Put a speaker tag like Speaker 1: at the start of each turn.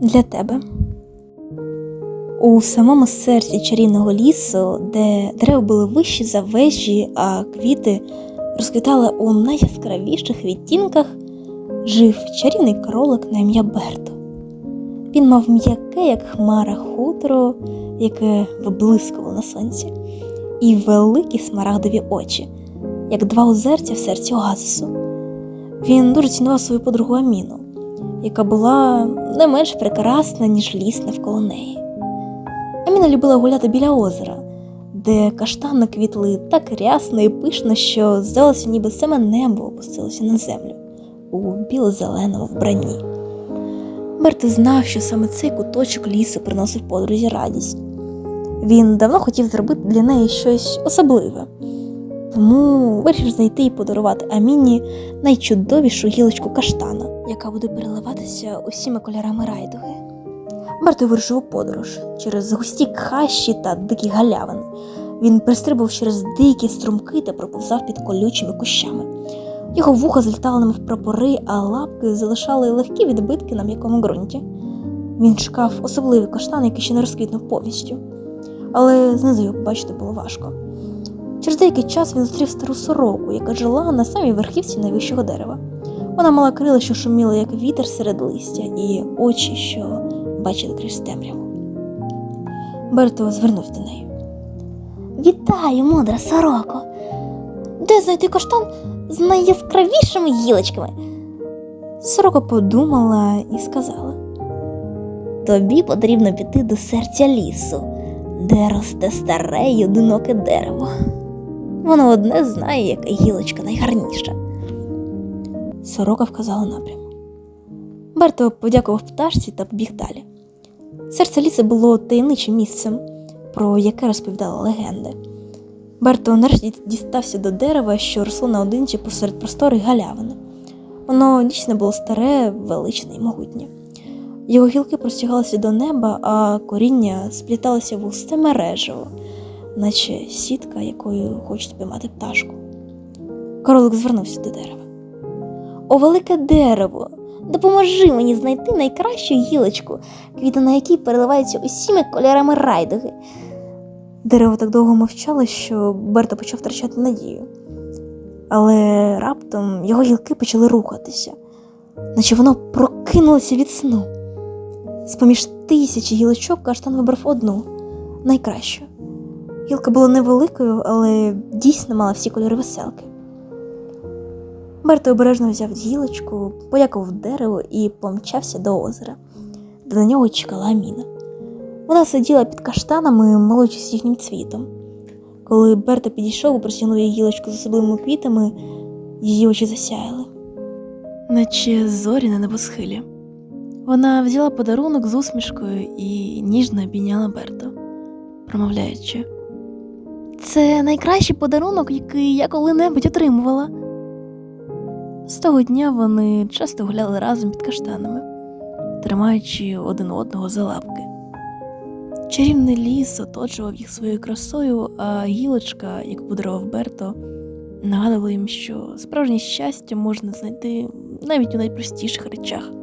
Speaker 1: для тебе. У самому серці чарівного лісу, де дерева були вищі за вежі, а квіти розквітали у найяскравіших відтінках, жив чарівний кролик на ім'я Берто. Він мав м'яке, як хмара, хутро, яке виблискувало на сонці, і великі смарагдові очі, як два озерця в серці оазису. Він дуже цінував свою подругу Аміну, яка була не менш прекрасна, ніж ліс навколо неї. Аміна любила гуляти біля озера, де каштани квітли так рясно і пишно, що здалося, ніби саме небо опустилося на землю у біло-зеленому вбранні. Берти знав, що саме цей куточок лісу приносив подрузі радість. Він давно хотів зробити для неї щось особливе, тому вирішив знайти і подарувати Аміні найчудовішу гілочку каштана, яка буде переливатися усіма кольорами райдуги. Берто вирушив у подорож через густі хащі та дикі галявини. Він пристрибував через дикі струмки та проповзав під колючими кущами. Його вуха злітали немов прапори, а лапки залишали легкі відбитки на м'якому ґрунті. Він шукав особливий каштан, який ще не розквітнув повністю, але знизу його побачити було важко. Через деякий час він зустрів стару сороку, яка жила на самій верхівці найвищого дерева. Вона мала крила, що шуміли, як вітер серед листя, і очі, що бачили крізь темряву. Берто звернувся до неї. Вітаю, мудра сороко! Де знайти каштан з найяскравішими гілочками? Сорока подумала і сказала: Тобі потрібно піти до серця лісу, де росте старе й одиноке дерево. Воно одне знає, яка гілочка найгарніша. Сорока вказала напрям. Берто подякував пташці та побіг далі. Серце лісу було таємничим місцем, про яке розповідали легенди. Берто нарешті дістався до дерева, що росло наодинці посеред простори галявини. Воно дійсно було старе, величне і могутнє. Його гілки простягалися до неба, а коріння спліталося в густе мережево, наче сітка, якою хочуть піймати пташку. Королик звернувся до дерева. О, велике дерево! Допоможи мені знайти найкращу гілочку, квіти на якій переливаються усіми кольорами райдуги. Дерево так довго мовчало, що Берто почав втрачати надію. Але раптом його гілки почали рухатися, наче воно прокинулося від сну. З-поміж тисячі гілочок каштан вибрав одну найкращу. Гілка була невеликою, але дійсно мала всі кольори веселки. Берто обережно взяв гілочку, подякував дереву і помчався до озера, де на нього чекала Аміна. Вона сиділа під каштанами, молочись їхнім цвітом. Коли Берто підійшов і простягнув їй гілочку з особливими квітами, її очі засяяли, наче зорі на небосхилі. Вона взяла подарунок з усмішкою і ніжно обійняла Берто, промовляючи: Це найкращий подарунок, який я коли-небудь отримувала. З того дня вони часто гуляли разом під каштанами, тримаючи один одного за лапки. Чарівний ліс оточував їх своєю красою, а гілочка, яку подарував Берто, нагадувала їм, що справжнє щастя можна знайти навіть у найпростіших речах.